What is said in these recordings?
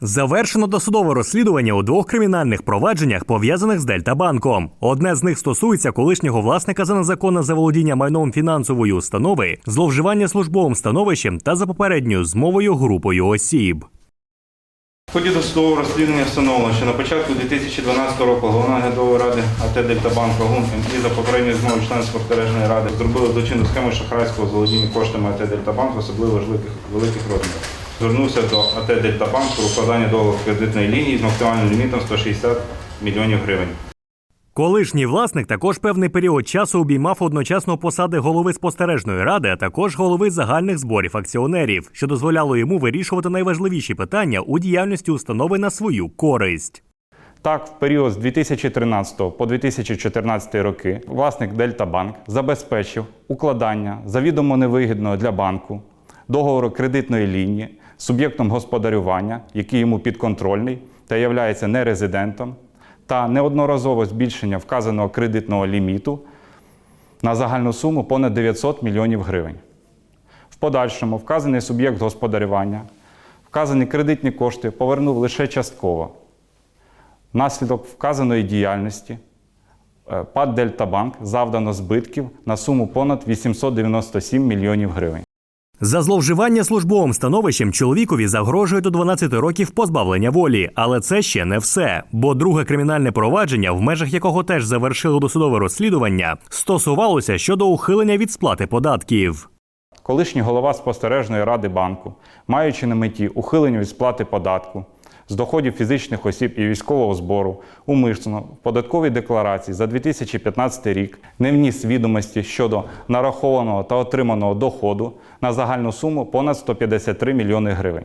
Завершено досудове розслідування у двох кримінальних провадженнях, пов'язаних з Дельтабанком. Одне з них стосується колишнього власника за незаконне заволодіння майном фінансової установи, зловживання службовим становищем та за попередньою змовою групою осіб. В ході досудового розслідування встановлено, що на початку 2012 року головна глядова ради АТ Дельтабанк Лагун і за попередньою змовою членів спостережної ради зробили злочинну схему шахрайського заволодіння коштами АТ Дельтабанк особливо великих, великих розмірах. Звернувся до АТ Дельтабанк про укладання договору кредитної лінії з максимальним лімітом 160 мільйонів гривень. Колишній власник також певний період часу обіймав одночасно посади голови спостережної ради, а також голови загальних зборів акціонерів, що дозволяло йому вирішувати найважливіші питання у діяльності установи на свою користь. Так, в період з 2013 по 2014 роки власник Дельтабанк забезпечив укладання завідомо невигідного для банку договору кредитної лінії суб'єктом господарювання, який йому підконтрольний та є нерезидентом, та неодноразове збільшення вказаного кредитного ліміту на загальну суму понад 900 мільйонів гривень. В подальшому вказаний суб'єкт господарювання вказані кредитні кошти повернув лише частково. Внаслідок вказаної діяльності е, ПАД Дельтабанк завдано збитків на суму понад 897 мільйонів гривень. За зловживання службовим становищем чоловікові загрожує до 12 років позбавлення волі, але це ще не все. Бо друге кримінальне провадження, в межах якого теж завершили досудове розслідування, стосувалося щодо ухилення від сплати податків. Колишній голова спостережної ради банку, маючи на меті ухилення від сплати податку з доходів фізичних осіб і військового збору, умишлено в податковій декларації за 2015 рік не вніс відомості щодо нарахованого та отриманого доходу на загальну суму понад 153 мільйони гривень.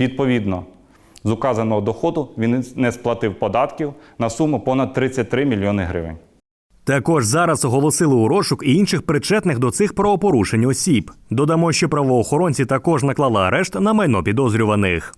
Відповідно, з указаного доходу він не сплатив податків на суму понад 33 мільйони гривень. Також зараз оголосили у розшук і інших причетних до цих правопорушень осіб. Додамо, що правоохоронці також наклали арешт на майно підозрюваних.